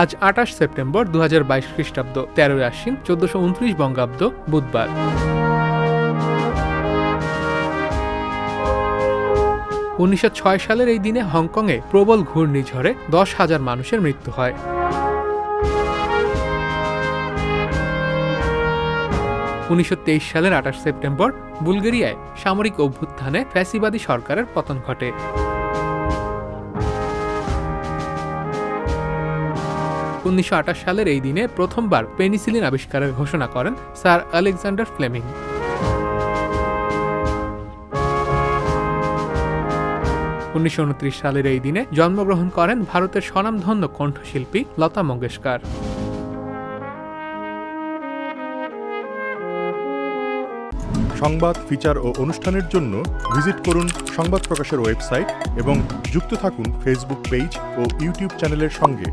আজ আঠাশ সেপ্টেম্বর দু হাজার বাইশ খ্রিস্টাব্দ, তেরোই আশ্বিন, চোদ্দশো উনত্রিশ বঙ্গাব্দ, বুধবার। উনিশশো ছয় সালের এই দিনে হংকংয়ে প্রবল ঘূর্ণিঝড়ে দশ হাজার মানুষের মৃত্যু হয়। উনিশশো তেইশ সালের আঠাশ সেপ্টেম্বর বুলগেরিয়ায় সামরিক অভ্যুত্থানে ফ্যাসিবাদী সরকারের পতন ঘটে। উনিশশো আঠাশ সালের এই দিনে প্রথমবার পেনিসিলিন আবিষ্কারের ঘোষণা করেন স্যার আলেকজান্ডার ফ্লেমিং। উনিশশো উনত্রিশ সালের এই দিনে জন্মগ্রহণ করেন ভারতের স্বনামধন্য কণ্ঠশিল্পী লতা মঙ্গেশকর। সংবাদ, ফিচার ও অনুষ্ঠানের জন্য ভিজিট করুন সংবাদ প্রকাশের ওয়েবসাইট এবং যুক্ত থাকুন ফেসবুক পেজ ও ইউটিউব চ্যানেলের সঙ্গে।